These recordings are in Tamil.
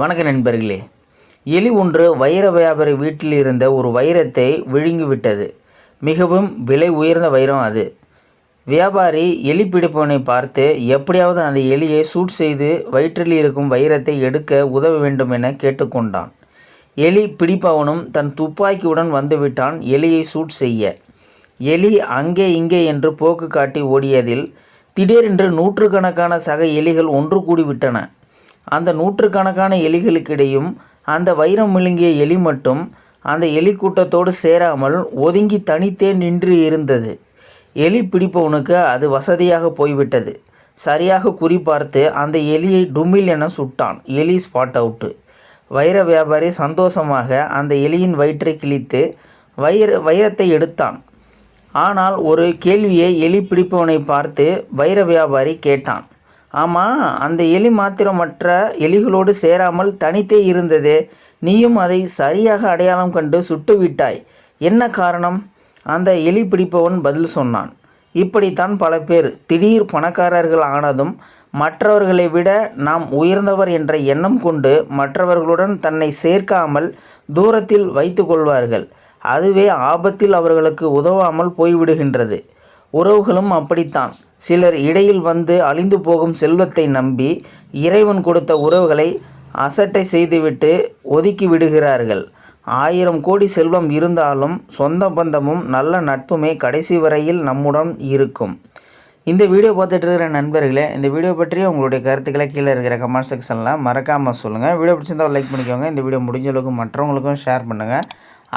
வணக்க நண்பர்களே. எலி ஒன்று வைர வியாபாரி வீட்டில் இருந்த ஒரு வைரத்தை விழுங்கிவிட்டது. மிகவும் விலை உயர்ந்த வைரம் அது. வியாபாரி எலி பிடிப்பவனை பார்த்து எப்படியாவது அந்த எலியை சூட் செய்து வயிற்றில் இருக்கும் வைரத்தை எடுக்க உதவ வேண்டும் என கேட்டுக்கொண்டான். எலி பிடிப்பவனும் தன் துப்பாக்கியுடன் வந்துவிட்டான் எலியை சூட் செய்ய. எலி அங்கே இங்கே என்று போக்கு காட்டி ஓடியதில் திடீரென்று நூற்றுக்கணக்கான சக எலிகள் ஒன்று கூடிவிட்டன. அந்த நூற்றுக்கணக்கான எலிகளுக்கிடையும் அந்த வைரம் விழுங்கிய எலி மட்டும் அந்த எலி கூட்டத்தோடு சேராமல் ஒதுங்கி தனித்தே நின்று இருந்தது. எலி பிடிப்பவனுக்கு அது வசதியாக போய்விட்டது. சரியாக குறிபார்த்து அந்த எலியை டுமில் என சுட்டான். எலி ஸ்பாட் அவுட்டு. வைர வியாபாரி சந்தோஷமாக அந்த எலியின் வயிற்றை கிழித்து வைர வைரத்தை எடுத்தான். ஆனால் ஒரு கேள்வியை எலி பிடிப்பவனை பார்த்து வைர வியாபாரி கேட்டான். ஆமாம் அந்த எலி மாத்திரமற்ற எலிகளோடு சேராமல் தனித்தே இருந்தது. நீயும் அதை சரியாக அடையாளம் கண்டு சுட்டு விட்டாய். என்ன காரணம்? அந்த எலி பிடிப்பவன் பதில் சொன்னான். இப்படித்தான் பல பேர் திடீர் பணக்காரர்கள் ஆனதும் மற்றவர்களை விட நாம் உயர்ந்தவர் என்ற எண்ணம் கொண்டு மற்றவர்களுடன் தன்னை சேர்க்காமல் தூரத்தில் வைத்து கொள்வார்கள். அதுவே ஆபத்தில் அவர்களுக்கு உதவாமல் போய்விடுகின்றது. உறவுகளும் அப்படித்தான். சிலர் இடையில் வந்து அழிந்து போகும் செல்வத்தை நம்பி இறைவன் கொடுத்த உறவுகளை அசட்டை செய்துவிட்டு ஒதுக்கி விடுகிறார்கள். ஆயிரம் கோடி செல்வம் இருந்தாலும் சொந்த பந்தமும் நல்ல நட்புமே கடைசி வரையில் நம்முடன் இருக்கும். இந்த வீடியோ பார்த்துட்டு இருக்கிற நண்பர்களே இந்த வீடியோ பற்றி உங்களுடைய கருத்துக்களை கீழே இருக்கிற கமெண்ட் செக்ஷனில் மறக்காமல் சொல்லுங்கள் வீடியோ பிடிச்சிருந்தால் லைக் பண்ணிக்கோங்க. இந்த வீடியோ முடிஞ்ச அளவுக்கு மற்றவங்களுக்கும் ஷேர் பண்ணுங்கள்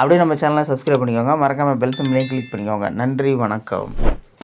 அப்படியே நம்ம சேனலை சப்ஸ்கிரைப் பண்ணிக்கோங்க. மறக்காமல் பெல் சிம்லையும் கிளிக் பண்ணிக்கோங்க. நன்றி வணக்கம்.